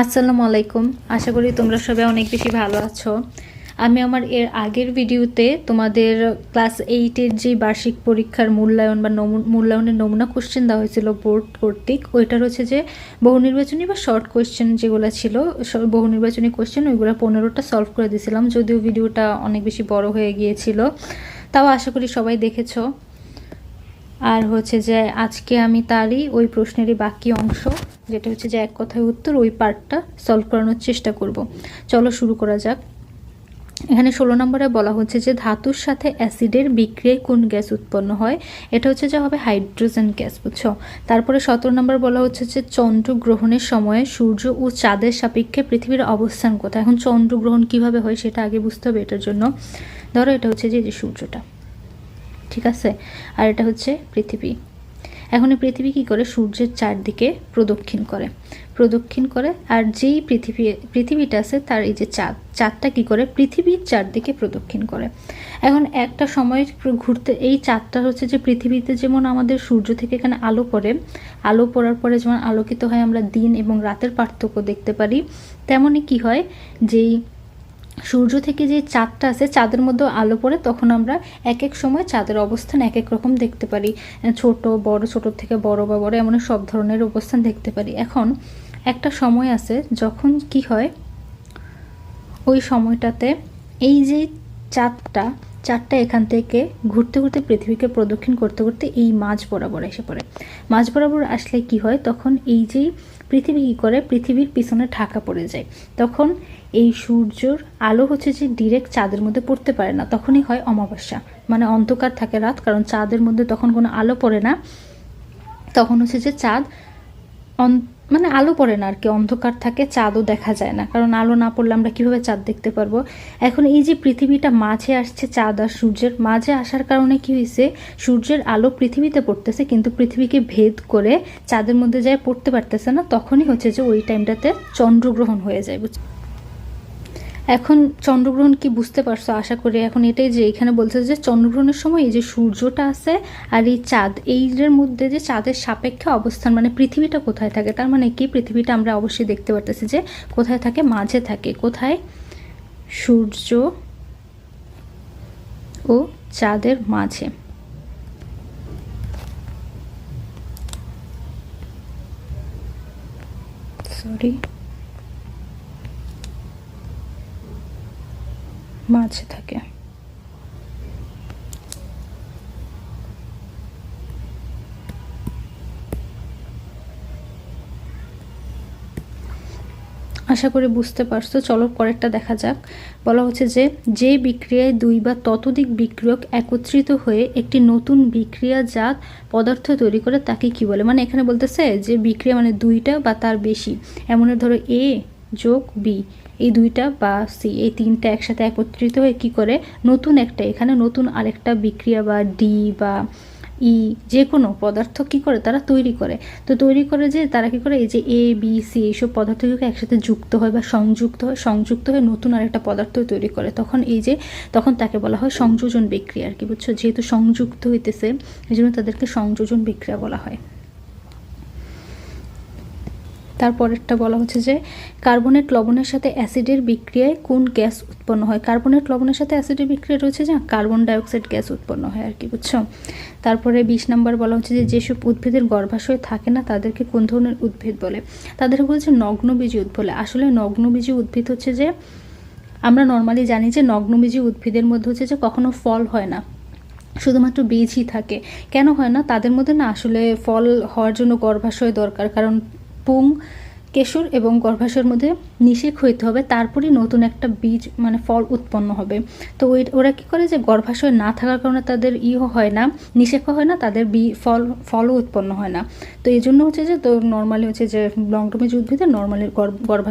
আসসালামু আলাইকুম। আশা করি তোমরা সবাই অনেক বেশি ভালো আছো। আমি আমার এর আগের ভিডিওতে তোমাদের ক্লাস এইটের যে বার্ষিক পরীক্ষার মূল্যায়ন বা মূল্যায়নের নমুনা কোশ্চেন দেওয়া হয়েছিল বোর্ড কর্তৃক, ওইটার হচ্ছে যে বহু নির্বাচনী বা শর্ট কোশ্চেন যেগুলো ছিল বহু নির্বাচনী কোশ্চেন ওইগুলো পনেরোটা সলভ করে দিয়েছিলাম। যদিও ভিডিওটা অনেক বেশি বড় হয়ে গিয়েছিল, তাও আশা করি সবাই দেখেছ। আর হচ্ছে যে আজকে আমি তারই ওই প্রশ্নেরই বাকি অংশ, যেটা হচ্ছে যে এক কথায় উত্তর, ওই পার্টটা সলভ করানোর চেষ্টা করব। চলো শুরু করা যাক। এখানে ষোলো নম্বরে বলা হচ্ছে যে ধাতুর সাথে অ্যাসিডের বিক্রিয়ায় কোন গ্যাস উৎপন্ন হয়? এটা হচ্ছে যে হবে হাইড্রোজেন গ্যাস, বুঝছ? তারপরে সতেরো নম্বর বলা হচ্ছে যে চন্দ্রগ্রহণের সময় সূর্য ও চাঁদের সাপেক্ষে পৃথিবীর অবস্থান কোথায়? এখন চন্দ্রগ্রহণ কীভাবে হয় সেটা আগে বুঝতে হবে এটার জন্য। ধরো এটা হচ্ছে যে যে সূর্যটা। ঠিক আছে? আর এটা হচ্ছে পৃথিবী। এখন এই পৃথিবী কী করে? সূর্যের চারদিকে প্রদক্ষিণ করে। প্রদক্ষিণ করে, আর যেই পৃথিবী, পৃথিবীটা আছে তার এই যে চাঁদ, চাঁদটা কী করে? পৃথিবীর চারদিকে প্রদক্ষিণ করে। এখন একটা সময় ঘুরতে, এই চাঁদটা হচ্ছে যে পৃথিবীতে যেমন আমাদের সূর্য থেকে এখানে আলো পড়ে, আলো পড়ার পরে যেমন আলোকিত হয় আমরা দিন এবং রাতের পার্থক্য দেখতে পারি, তেমনই কি হয়? যেই সূর্য থেকে যে চাঁদটা আছে চাঁদের মধ্যে আলো পড়ে, তখন আমরা এক এক সময় চাঁদের অবস্থান এক এক রকম দেখতে পারি। ছোট, বড়, ছোট থেকে বড় বা বড় এমন সব ধরনের অবস্থান দেখতে পারি। এখন একটা সময় আছে, যখন কি হয়? ওই সময়টাতে এই যে চাঁদটা চাঁদটা এখান থেকে ঘুরতে ঘুরতে পৃথিবীকে প্রদক্ষিণ করতে করতে এই মাঝ বরাবর এসে পড়ে। মাঝ বরাবর আসলে কি হয়? তখন এই যে পৃথিবী কী করে? পৃথিবীর পিছনে ঢাকা পড়ে যায়। তখন এই সূর্যর আলো হচ্ছে যে ডিরেক্ট চাঁদের মধ্যে পড়তে পারে না। তখনই হয় অমাবস্যা। মানে অন্ধকার থাকে রাত, কারণ চাঁদের মধ্যে তখন কোনো আলো পড়ে না। তখন হচ্ছে যে চাঁদ মানে আলো পড়ে না আর কি, অন্ধকার থাকে, চাঁদও দেখা যায় না। কারণ আলো না পড়লে আমরা কীভাবে চাঁদ দেখতে পারব? এখন এই যে পৃথিবীটা মাঝে আসছে, চাঁদ আর সূর্যের, মাঝে আসার কারণে কি হয়েছে সূর্যের আলো পৃথিবীতে পড়তেছে, কিন্তু পৃথিবীকে ভেদ করে চাঁদের মধ্যে যায় পড়তে পারতেছে না, তখনই হচ্ছে যে ওই টাইমটাতে চন্দ্রগ্রহণ হয়ে যায় বুঝছ এখন চন্দ্রগ্রহণ কি বুঝতে পারছ? আশা করি এখন এটাই যে এখানে বলছে যে চন্দ্রগ্রহণের সময় এই যে সূর্যটা আছে আর এই চাঁদ এইটার মধ্যে যে চাঁদের সাপেক্ষে অবস্থান মানে পৃথিবীটা কোথায় থাকে? তার মানে কি? পৃথিবীটা আমরা অবশ্যই দেখতে পারতেছি যে কোথায় থাকে, মাঝে থাকে। কোথায়? সূর্য ও চাঁদের মাঝে। সরি মাঝে থাকে। আশা করি বুঝতে পারছ। চলো পরেরটা দেখা যাক। বলা হচ্ছে যে যে বিক্রিয়ায় দুই বা ততোধিক বিক্রিয়ক একত্রিত হয়ে একটি নতুন বিক্রিয়াজাত পদার্থ তৈরি করে তাকে কি বলে? মানে এখানে বলতেছে যে বিক্রিয়া মানে দুইটা বা তার বেশি। এমনের ধরো এ যোগ বি। এই দুইটা বা সি, এই তিনটা একসাথে একত্রিত হয়ে কি করে? নতুন একটা, এখানে নতুন আরেকটা বিক্রিয়া বা ডি বা ই যে কোনো পদার্থ কি করে? তারা তৈরি করে। তো তৈরি করে যে তারা কি করে? এই যে এ, বি, সি এইসব পদার্থগুলোকে একসাথে যুক্ত হয় বা সংযুক্ত হয়, সংযুক্ত হয়ে নতুন আরেকটা পদার্থ তৈরি করে। তখন এই যে, তখন তাকে বলা হয় সংযোজন বিক্রিয়া আর কি, বুঝছ? যেহেতু সংযুক্ত হইতেছে, এই জন্য তাদেরকে সংযোজন বিক্রিয়া বলা হয়। তারপরেরটা বলা হচ্ছে যে, কার্বনেট লবণের সাথে অ্যাসিডের বিক্রিয়ায় কোন গ্যাস উৎপন্ন হয়? কার্বনেট লবণের সাথে অ্যাসিডের বিক্রিয়া রয়েছে যে, কার্বন ডাইঅক্সাইড গ্যাস উৎপন্ন হয় আর কি, বুঝছ? তারপরে বিশ নাম্বার বলা হচ্ছে যে, যেসব উদ্ভিদের গর্ভাশয় থাকে না, তাদেরকে কোন ধরনের উদ্ভিদ বলে? তাদের বলছে নগ্নবীজি উদ্ভিদ বলে। আসলে নগ্নবীজি উদ্ভিদ হচ্ছে যে, আমরা নর্মালি জানি যে, নগ্নবীজি উদ্ভিদের মধ্যে হচ্ছে যে, কখনো ফল হয় না। শুধুমাত্র বীজই থাকে। কেন হয় না? তাদের মধ্যে না আসলে ফল হওয়ার জন্য গর্ভাশয় দরকার। কারণ পুং কেশর এবং গর্ভাশয়ের মধ্যে নিষেক হইতে হবে। তারপরে নতুন একটা বীজ মানে ফল উৎপন্ন হবে। তো ওই, ওরা কী করে যে গর্ভাশয় না থাকার কারণে তাদের ইও হয় না, নিষেক হয় না, তাদের বি, ফল, ফলও উৎপন্ন হয় না। তো এই জন্য হচ্ছে যে, তো নর্মালি হচ্ছে যে লং লংটমিজ উদ্ভিদের নর্মালি গর্ভাশয়